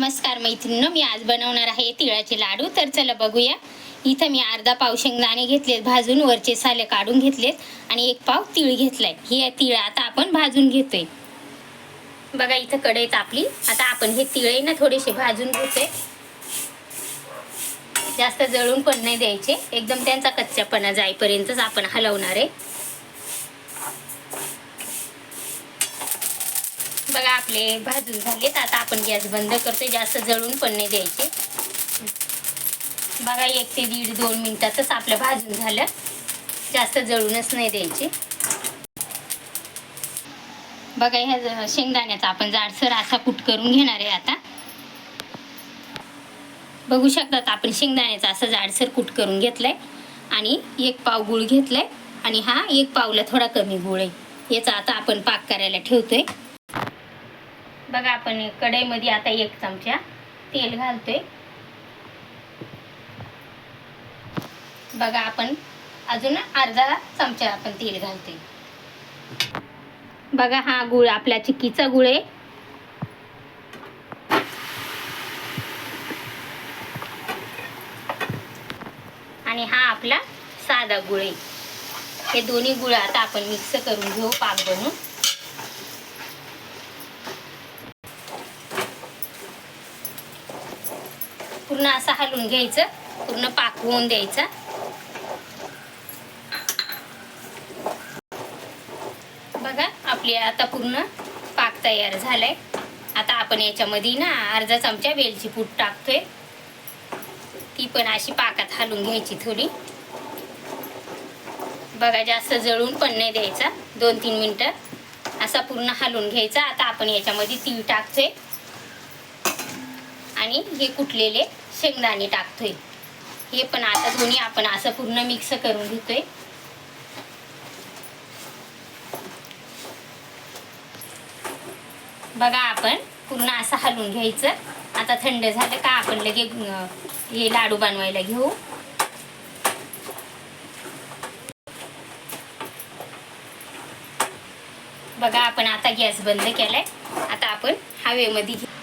नमस्कार मैत्रिणीनं मी आज बनवणार आहे तिळाचे लाडू. तर चला बघूया. इथं मी अर्धा पाव शेंगदाणे घेतलेत भाजून वरचे साले काढून घेतलेत आणि एक पाव तीळ घेतलाय. हे तीळ आता आपण भाजून घेतोय. बघा इथं कढई तापली. आता आपण हे तिळे ना थोडेसे भाजून घेतोय. जास्त जळून पण नाही द्यायचे. एकदम त्यांचा कच्चापणा जाईपर्यंतच आपण हलवणार आहे. बघा आपले भाजून झालेत. आता आपण गॅस बंद करतोय. जास्त जळून पण नाही द्यायचे. बघा एक ते दीड दोन मिनिटातच आपलं भाजून झालं. जास्त जळूनच नाही द्यायचे. बघा ह्या शेंगदाण्याचा आपण जाडसर असा कुट करून घेणार आहे आता. बघू शकतात आपण शेंगदाण्याचा असं जाडसर कुट करून घेतलाय. आणि एक पाव गुळ घेतलाय. आणि हा एक पावला थोडा कमी गुळ आहे. याचा आता आपण पाक करायला ठेवतोय. बघा आपण कढईमध्ये आता एक चमचा तेल घालतोय. बघा आपण अजून अर्धा चमचा आपण तेल घालतोय. बघा हा गुळ आपला चिक्कीचा गुळ आहे. आणि हा आपला साधा गुळ आहे. हे दोन्ही गुळ आता आपण मिक्स करून घेऊ पाक बनवून. पूर्ण असं हलवून घ्यायचं पूर्ण पाक होऊन द्यायचा. बघा आपली आता पूर्ण पाक तयार झालाय. आता आपण याच्यामध्ये ना अर्धा चमचा वेलची पूड टाकतोय. ती पण अशी पाकात हलवून घ्यायची थोडी. बघा जास्त जळून पण नाही द्यायचा. दोन तीन मिनटं असा पूर्ण हलवून घ्यायचा. आता आपण याच्यामध्ये तीळ टाकतोय. आणि हे कुटलेले शेंगदाणे टाकतोय. हे पण आता दोन्ही आपण असं पूर्ण मिक्स करून घेतोय. बघा आपण पूर्ण असं हलवून घ्यायचं. आता थंड झालं का आपण लगे हे लाडू बनवायला घेऊ. बघा आपण आता गॅस बंद केलाय. आता आपण हवेमध्ये घेऊ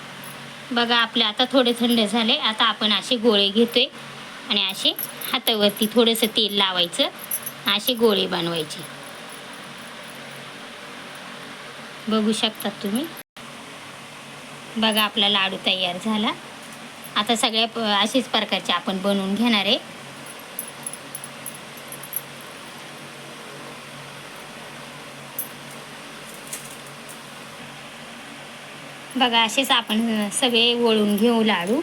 बघा आपले आता थोडे थंड झाले. आता आपण असे गोळे घेतोय आणि असे हातावरती थोडंसं तेल लावायचं. असे गोळे बनवायचे. बघू शकतात तुम्ही. बघा आपला लाडू तयार झाला. आता सगळ्या प- असेच प्रकारचे आपण बनवून घेणार आहे. बघा असेच आपण सगळे वळून घेऊ लाडू.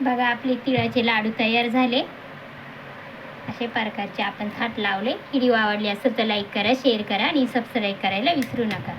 बघा आपले तिळाचे लाडू तयार झाले. असे प्रकारचे आपण थाट लावले. व्हिडिओ आवडली असेल तर लाईक करा शेअर करा आणि सबस्क्राईब करायला विसरू नका.